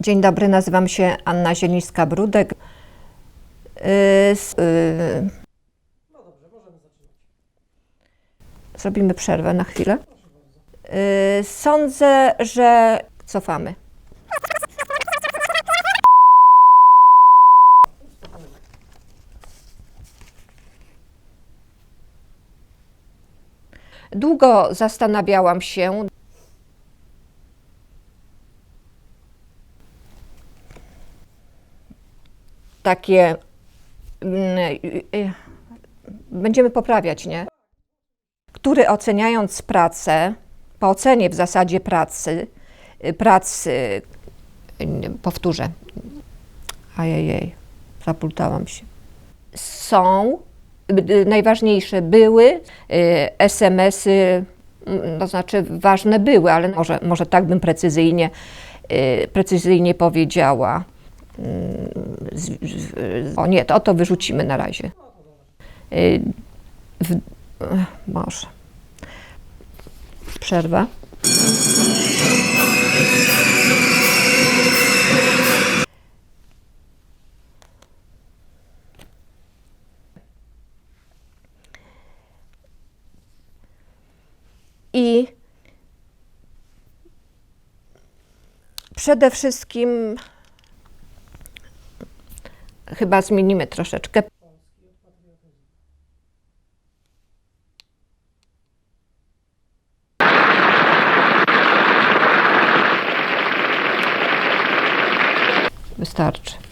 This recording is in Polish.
Dzień dobry, nazywam się Anna Zielińska-Brudek. S- yy, Zrobimy przerwę na chwilę. Yy, Sądzę, że cofamy. Długo zastanawiałam się, takie. mm, y, y, Będziemy poprawiać, nie? Który oceniając pracę, po ocenie w zasadzie pracy, y, pracy, powtórzę, ajajej, zapultałam się. Są, najważniejsze były SMS-y, mm, to znaczy ważne były, ale może, może tak bym precyzyjnie, precyzyjnie powiedziała. O nie, to, to wyrzucimy na razie. Y, W, może. Przerwa. I przede wszystkim chyba zmienimy troszeczkę. Wystarczy.